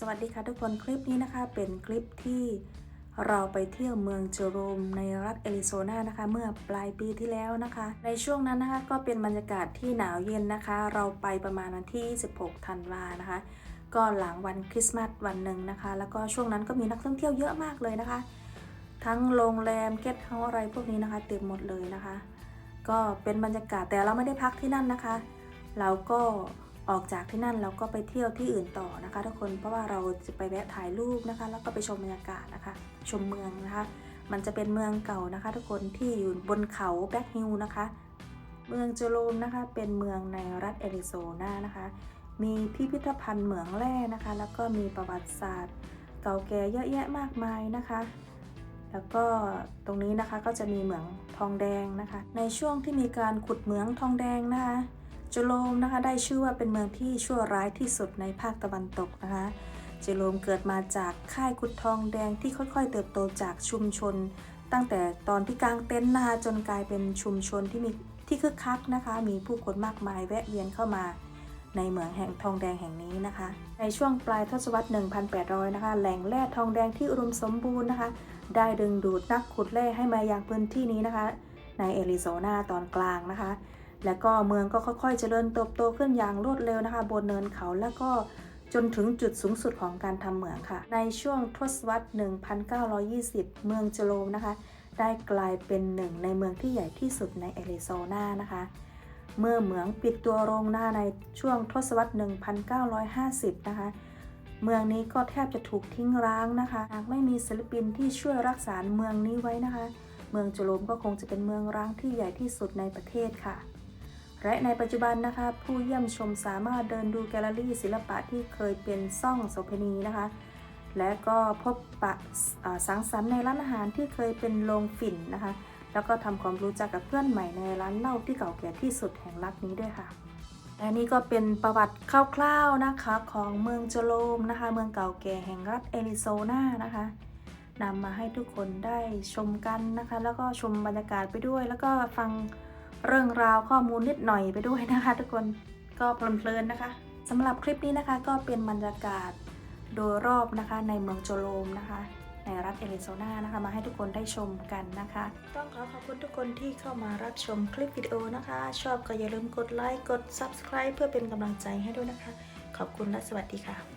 สวัสดีค่ะทุกคนคลิปนี้นะคะเป็นคลิปที่เราไปเที่ยวเมืองเจอโรมในรัฐแอริโซนานะคะ เมื่อปลายปีที่แล้วนะคะ ในช่วงนั้นนะคะก็เป็นบรรยากาศที่หนาวเย็นนะคะ เราไปประมาณวันที่26ธันวานะคะ ก็หลังวันคริสต์มาสวันหนึ่งนะคะ แล้วก็ช่วงนั้นก็มีนักท่องเที่ยวเยอะมากเลยนะคะ ทั้งโรงแรมเกสต์เฮาส์อะไรพวกนี้นะคะ เต็มหมดเลยนะคะ ก็เป็นบรรยากาศแต่เราไม่ได้พักที่นั่นนะคะ เราก็ ออกจากที่นั่นเราก็ไปเที่ยวที่อื่นต่อนะคะทุกคนเพราะว่าเราจะไปแวะถ่ายรูปนะคะ แล้วก็ไปชมบรรยากาศนะคะ ชมเมืองนะคะ มันจะเป็นเมืองเก่านะคะ ทุกคนที่อยู่บนเขาแบล็กฮิลนะคะ เมืองเจโรมนะคะ เป็นเมืองในรัฐแอริโซนานะคะ มีพิพิธภัณฑ์เหมืองแร่นะคะ แล้วก็มีประวัติศาสตร์ เก่าแก่เยอะแยะมากมายนะคะแล้วก็ตรงนี้นะคะก็จะมีเหมืองทองแดงนะคะ ในช่วงที่มีการขุดเหมืองทองแดงนะคะ เจโรมนะคะได้ชื่อว่าเป็นเมืองที่ชั่วร้ายที่สุดในภาคตะวันตกนะคะ เจโรมเกิดมาจากค่ายขุดทองแดงที่ค่อยๆ เติบโตจากชุมชน ตั้งแต่ตอนที่กางเต็นท์นะคะจนกลายเป็นชุมชนที่มีที่คึกคักนะคะ มีผู้คนมากมายแวะเวียนเข้ามาในเหมืองแห่งทองแดงแห่งนี้นะคะ ในช่วงปลายทศวรรษ 1800 นะคะ แหล่งแร่ทองแดงที่อุดมสมบูรณ์นะคะ ได้ดึงดูดนักขุดแร่ให้มายังพื้นที่นี้นะคะ ในแอริโซนาตอนกลางนะคะ และก็เมืองก็ค่อยๆ เจริญเติบโตขึ้นอย่างรวดเร็วนะคะ บนเนินเขาแล้วก็จนถึงจุดสูงสุดของการทำเหมืองค่ะ ในช่วงทศวรรษ 1920 เมืองเจโรมนะคะ ได้กลายเป็นหนึ่งในเมืองที่ใหญ่ที่สุดในแอริโซนานะคะ เมื่อเหมืองปิดตัวลงหน้าในช่วงทศวรรษ 1950 นะคะ เมืองนี้ก็แทบจะถูกทิ้งร้างนะคะ หากไม่มีศิลปินที่ช่วยรักษาเมืองนี้ไว้นะคะ เมืองจโรมก็คงจะเป็นเมืองร้างที่ใหญ่ที่สุดในประเทศค่ะ และในปัจจุบันนะคะผู้เยี่ยมชมสามารถเดินดูแกลเลอรี่ศิลปะที่เคยเป็นซ่องโสเภณีนะคะ และก็พบปะสังสรรค์ในร้านอาหารที่เคยเป็นโรงฝิ่นนะคะ แล้วก็ทำความรู้จักกับเพื่อนใหม่ในร้านเหล้าที่เก่าแก่ที่สุดแห่งรัฐนี้ด้วยค่ะและนี่ก็เป็นประวัติคร่าวๆนะคะของเมืองโจโรมนะคะ เมืองเก่าแก่แห่งรัฐแอริโซนานะคะนำมาให้ทุกคนได้ชมกันนะคะ แล้วก็ชมบรรยากาศไปด้วย แล้วก็ฟัง เรื่องราวข้อมูลนิดหน่อยไปด้วยนะคะ ทุกคนก็เพลินๆนะคะสำหรับคลิปนี้นะคะก็เป็นบรรยากาศโดยรอบนะคะในเมืองโจโรมนะคะ ในรัฐแอริโซนานะคะมาให้ทุกคนได้ชมกันนะคะ ต้องขอขอบคุณทุกคนที่เข้ามารับชมคลิปวิดีโอนะคะ ชอบก็อย่าลืมกดไลค์กด Subscribe เพื่อเป็นกำลังใจให้ด้วยนะคะ ขอบคุณและสวัสดีค่ะ